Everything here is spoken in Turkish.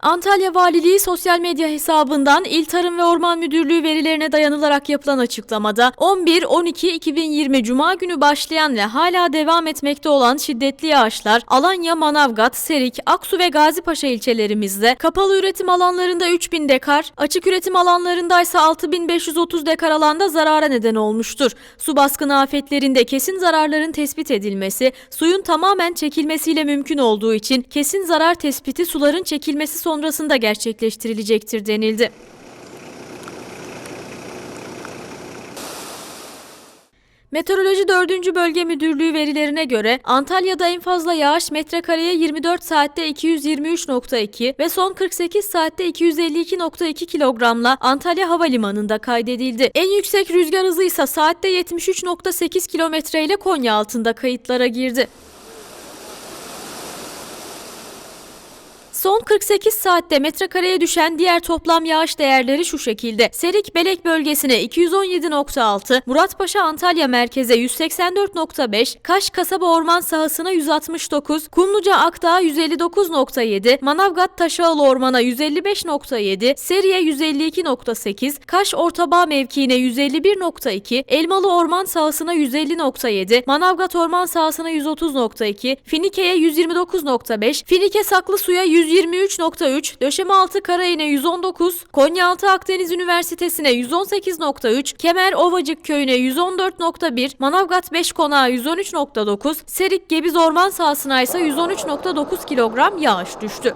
Antalya Valiliği sosyal medya hesabından İl Tarım ve Orman Müdürlüğü verilerine dayanılarak yapılan açıklamada 11-12-2020 Cuma günü başlayan ve hala devam etmekte olan şiddetli yağışlar Alanya, Manavgat, Serik, Aksu ve Gazipaşa ilçelerimizde kapalı üretim alanlarında 3000 dekar, açık üretim alanlarında ise 6530 dekar alanda zarara neden olmuştur. Su baskını afetlerinde kesin zararların tespit edilmesi, suyun tamamen çekilmesiyle mümkün olduğu için kesin zarar tespiti suların çekilmesi sonrasında gerçekleştirilecektir denildi. Meteoroloji 4. Bölge Müdürlüğü verilerine göre Antalya'da en fazla yağış metrekareye 24 saatte 223.2 ve son 48 saatte 252.2 kilogramla Antalya Havalimanı'nda kaydedildi. En yüksek rüzgar hızı ise saatte 73.8 kilometre ile Konya altında kayıtlara girdi. Son 48 saatte metrekareye düşen diğer toplam yağış değerleri şu şekilde. Serik Belek bölgesine 217.6, Muratpaşa Antalya merkeze 184.5, Kaş kasaba orman sahasına 169, Kumluca Akdağ 159.7, Manavgat Taşağılı Orman'a 155.7, Seriye 152.8, Kaş Ortabağ mevkiine 151.2, Elmalı Orman sahasına 150.7, Manavgat Orman sahasına 130.2, Finike'ye 129.5, Finike Saklı Su'ya 123.3, Döşemealtı Karayine 119, Konyaaltı Akdeniz Üniversitesi'ne 118.3, Kemer Ovacık Köyü'ne 114.1, Manavgat 5 Konağı 113.9, Serik Gebiz Orman sahasına ise 113.9 kilogram yağış düştü.